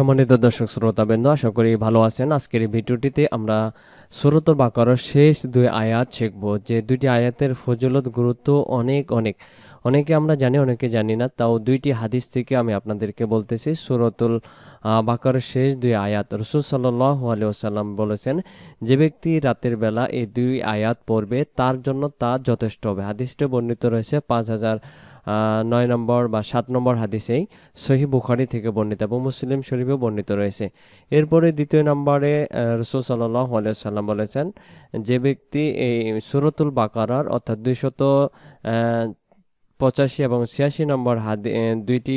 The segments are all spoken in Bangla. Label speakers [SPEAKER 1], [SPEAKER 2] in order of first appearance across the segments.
[SPEAKER 1] সম্মানিত দর্শক শ্রোতাবৃন্দ আশা করি ভালো আছেন। আজকের এই ভিডিওটিতে আমরা সুরতুল বাকরার শেষ দুই আয়াত শিখব। যে দুইটি আয়াতের ফজলত, গুরুত্ব অনেক অনেক। অনেকে আমরা জানি, অনেকে জানি না। তাও দুইটি হাদিস থেকে আমি আপনাদেরকে বলতেছি, সুরতুল বাকরের শেষ দুই আয়াত। রসুল সাল্লাহ আলিয়াল্লাম বলেছেন, যে ব্যক্তি রাতের বেলা এই দুই আয়াত পড়বে, তার জন্য তা যথেষ্ট হবে। হাদিসটা বর্ণিত রয়েছে, পাঁচ হাজার নয় নম্বর বা সাত নম্বর হাদিসেই সহি বুখারি থেকে বর্ণিত এবং মুসলিম শরীফেও বর্ণিত রয়েছে। এরপরে দ্বিতীয় নম্বরে রসুল সাল্লাহ সাল্লাম বলেছেন, যে ব্যক্তি এই সুরতুল বাকারার অর্থাৎ দুইশত পঁচাশি এবং ছিয়াশি নম্বর হাদি দুইটি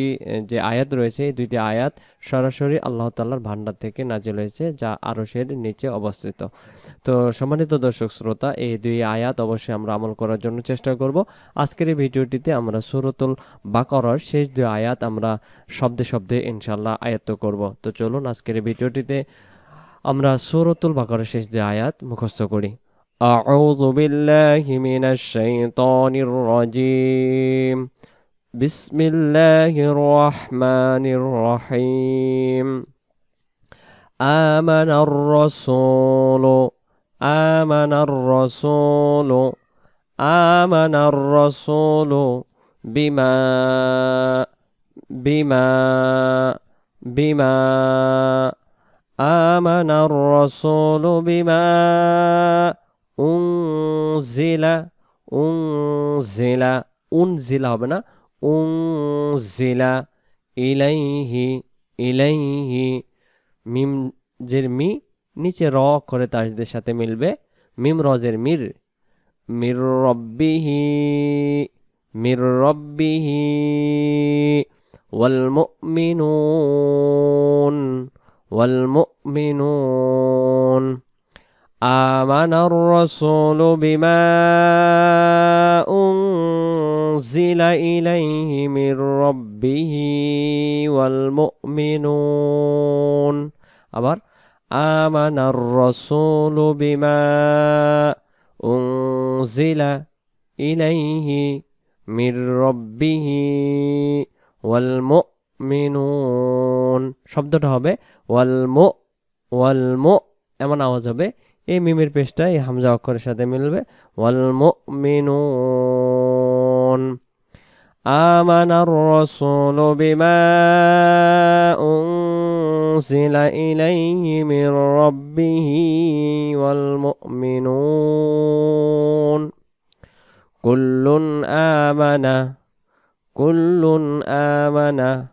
[SPEAKER 1] যে আয়াত রয়েছে, এই দুইটি আয়াত সরাসরি আল্লাহ তাল্লার ভান্ডার থেকে নাজিল হয়েছে, যা আরশের নিচে অবস্থিত। তো সম্মানিত দর্শক, শ্রোতা, এই দুই আয়াত অবশ্যই আমরা আমল করার জন্য চেষ্টা করব। আজকের এই ভিডিওটিতে আমরা সুরতুল বাকরার শেষ দুই আয়াত আমরা শব্দে শব্দে ইনশাল্লাহ আয়ত্ত করব। তো চলুন আজকের ভিডিওটিতে আমরা সুরতুল বাকরার শেষ দুই আয়াত মুখস্থ করি। أعوذ بالله من الشيطان الرجيم. بسم الله الرحمن الرحيم. آمن الرسول آمن الرسول آمن الرسول بما بما بما آمن الرسول بما উংজিলা উংজিলা উনজিলা হবে না? উংজিলা ইলাইহি ইলাইহি, মিম জের মি, নিচে র করে তাসদের সাথে মিলবে। মিম রজের মির মির রব্বিহি মির রব্বিহি, ওয়াল মুমিনুন ওয়াল মুমিনুন। آمن الرسول بما أنزل إليه من ربه والمؤمنون আবার آمن الرسول بما أنزل إليه من ربه والمؤمنون শব্দটা হবে ওয়ালমু ওয়ালমু এমন আওয়াজ হবে এই মিমের পেশটা এই হামজা অক্ষরের সাথে মিলবে। আমানার বিমা কুল্লুন আমানা কুল্লুন আমানা।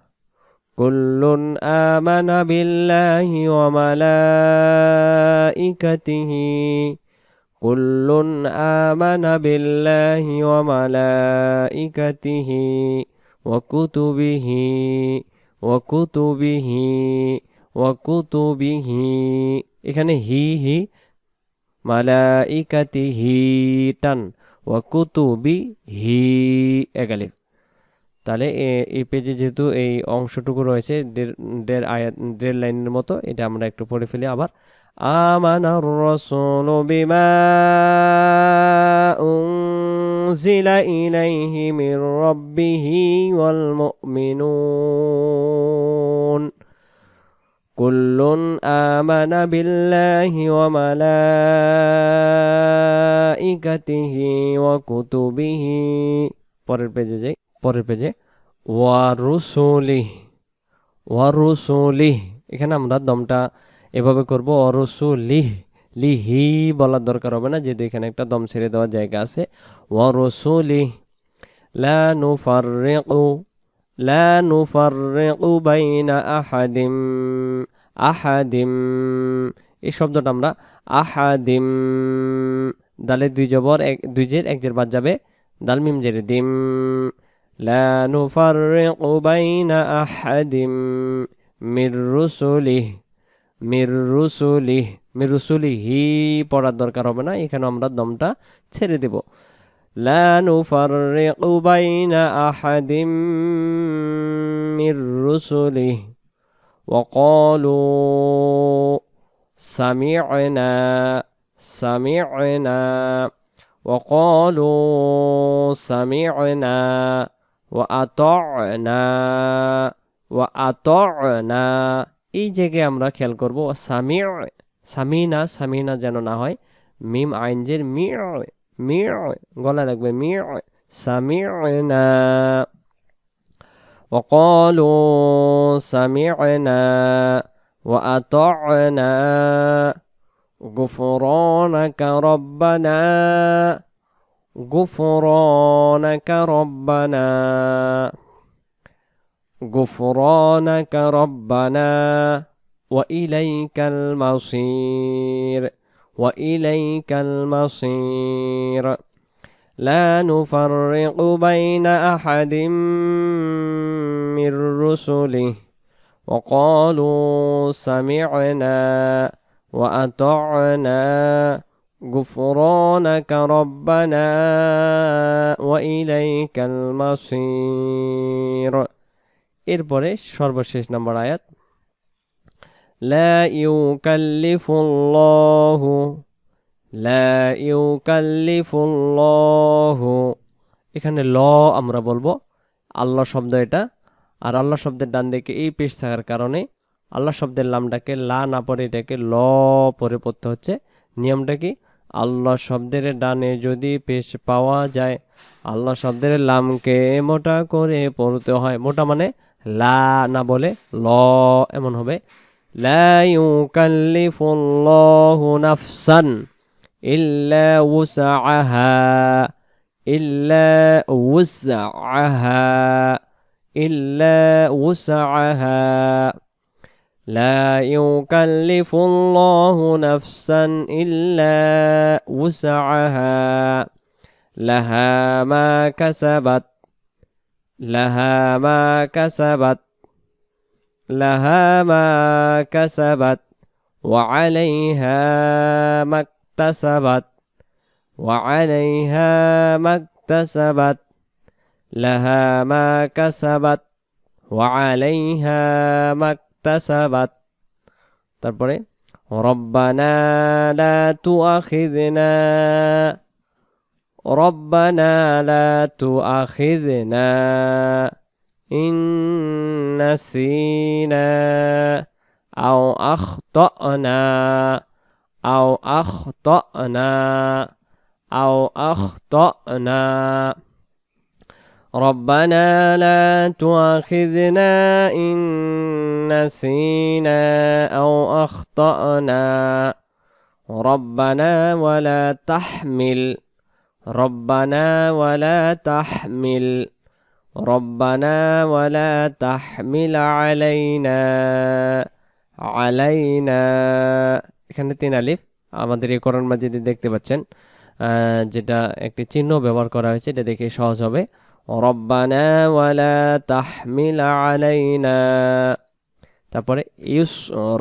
[SPEAKER 1] كل آمن بالله وملائكته كل آمن بالله وملائكته وكتبه وكتبه وكتبه এখানে হি হি মালাইকাতিহি টান ওয়াকুতুবি হি একালিফ তাহলে এ- এই পেজে যেহেতু এই অংশটুকু রয়েছে দেড় দেড় আয়াত দেড় লাইনের মতো এটা আমরা একটু পড়ে ফেলি আবার آمن الرسول بما أنزل إليه من ربه والمؤمنون كل آمن بالله وملائكته وكتبه পরের পেজে যাই পরের পেজে ওয়ারুসুলিহ ওয়ারুসুলিহ এখানে আমরা দমটা এভাবে করব অরসুলিহ লিহি বলার দরকার হবে না, যেহেতু এখানে একটা দম ছেড়ে দেওয়ার জায়গা আছে, ওয়ারসুলিহ লা নুফাররিকু লা নুফাররিকু বাইনা আহাদিম আহাদিম এই শব্দটা আমরা আহাদিম দালে দুই জবর এক দুই জের, এক জের বাদ যাবে, দাল মিম জের দিম لا نفرق بين أحد من رسله من رسله من رسله পড়ার দরকার হবে না এখানে আমরা দমটা ছেড়ে দেব لا نفرق بين أحد من رسله وقالوا سمعنا سمعنا وقالوا سمعنا وأطعنا وأطعنا এই জায়গায় আমরা খেয়াল করব সামি সামিনা সামিনা যেন না হয় মিম আইনজের মি মি গলা লাগবে মি সামিনা وقالوا سمعنا وأطعنا غفرانك ربنا غفرانك ربنا. غفرانك ربنا. وإليك المصير. وإليك المصير. لا نفرق بين أحد من رسله. وقالوا سمعنا وأطعنا. غفرانك ربنا وإليك المصير এরপরে সর্বশেষ নম্বর আয়াত لا يكلف الله لا يكلف الله এখানে ল আমরা বলবো আল্লাহ শব্দ এটা আর আল্লাহ শব্দের ডান দিকে এই পেশ থাকার কারণে আল্লাহ শব্দের লামটাকে লা না পড়ে এটাকে ল পরে পড়তে হচ্ছে নিয়মটা কি আল্লাহ শব্দের ডানে যদি পেশ পাওয়া যায়, আল্লাহ শব্দের লামকে মোটা করে পড়তে হয়। মোটা মানে লা না বলে ল, এমন হবে। নাফসান ইল্লা ইল্লা لا يكلف الله نفسا إلا وسعها. لها ما كسبت لها ما كسبت لها ما كسبت وعليها ما اكتسبت وعليها ما اكتسبت لها ما كسبت وعليها ما اكتسبت তারপরে ربنا لا تؤاخذنا ربنا لا تؤاخذنا إن نسينا أو أخطأنا أو أخطأنا أو أخطأنا ربنا لا تؤاخذنا إن نسينا أو أخطأنا ربنا ولا تحمل ربنا ولا تحمل ربنا ولا تحمل علينا علينا এখানে তিন আলিফ আমাদের এই কোরআন মাজিদে দেখতে পাচ্ছেন আহ, যেটা একটি চিহ্ন ব্যবহার করা হয়েছে এটা দেখে সহজ হবে রব্বানা ওয়ালা তাহমিল আলাইনা। তারপরে ইউস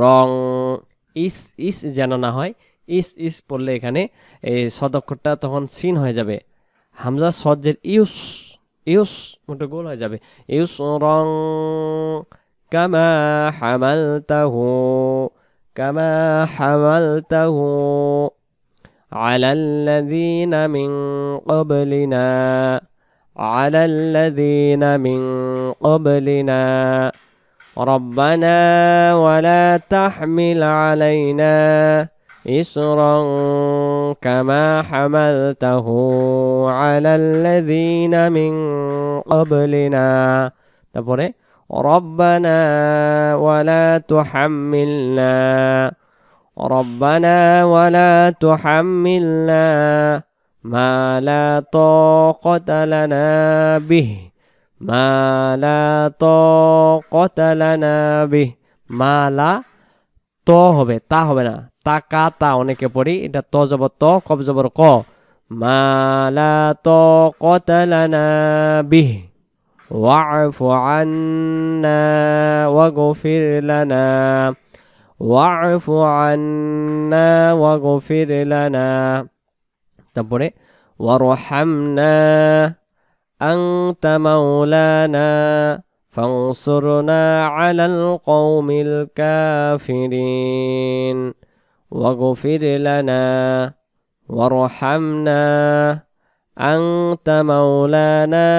[SPEAKER 1] রং, ইস ইস যেন না হয়, ইস ইস পড়লে এখানে এই সদক্ষরটা তখন সিন হয়ে যাবে। হামজা সজ্জের ইউস ইউস ওটা গোল হয়ে যাবে। ইউস রং, কামা হামাল তাহু কামা হামালতাহু আলাল্লাযীনা মিন ক্বাবলিনা। على الذين من قبلنا. ربنا ولا تحمل علينا إسرا كما حملته على الذين من قبلنا. تبوري ربنا ولا تحملنا. ربنا ولا تحملنا. ما لا طاقة لنا به ما لا طاقة لنا به ما لا ত হবে তা হবে না তা কা তা অনেকে পড়ি এটা ত জবর ত কব জবর ক মা লা طاقة لنا به واعف عنا واغفر لنا واعف عنا واغفر تبوري وارحمنا أنت مولانا فانصرنا على القوم الكافرين. واغفر لنا وارحمنا أنت مولانا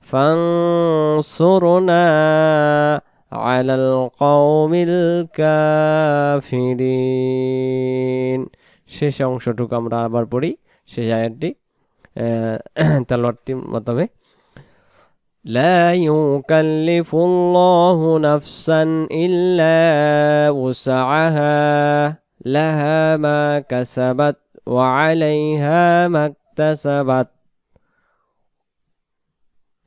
[SPEAKER 1] فانصرنا على القوم الكافرين. শেষ অংশটুকু আমরা আবার পড়ি শেষ আয়াতটি তালওয়াতটি মতবে لا يكلف الله نفسا إلا وسعها لها ما كسبت وعليها ما اكتسبت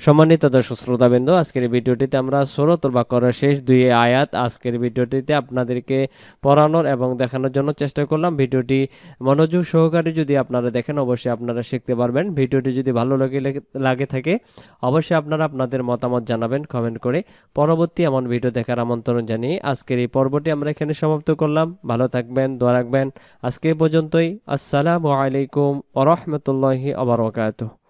[SPEAKER 1] সম্মানিত দর্শক শ্রোতাবৃন্দ, আজকের ভিডিওটিতে আমরা সুরতুল বাকরের শেষ দুই আয়াত আজকের ভিডিওটিতে আপনাদেরকে পড়ানোর এবং দেখানোর জন্য চেষ্টা করলাম। ভিডিওটি মনোযোগ সহকারে যদি আপনারা দেখেন, অবশ্যই আপনারা শিখতে পারবেন। ভিডিওটি যদি ভালো লাগে লাগে থাকে, অবশ্যই আপনারা আপনাদের মতামত জানাবেন কমেন্ট করে পরবর্তী এমন ভিডিও দেখার আমন্ত্রণ জানিয়ে আজকের এই পর্বটি আমরা এখানে সমাপ্ত করলাম। ভালো থাকবেন, দোয়া রাখবেন। আজকে পর্যন্তই। আসসালামু আলাইকুম ওরহমতুল্লাহি আবরকাত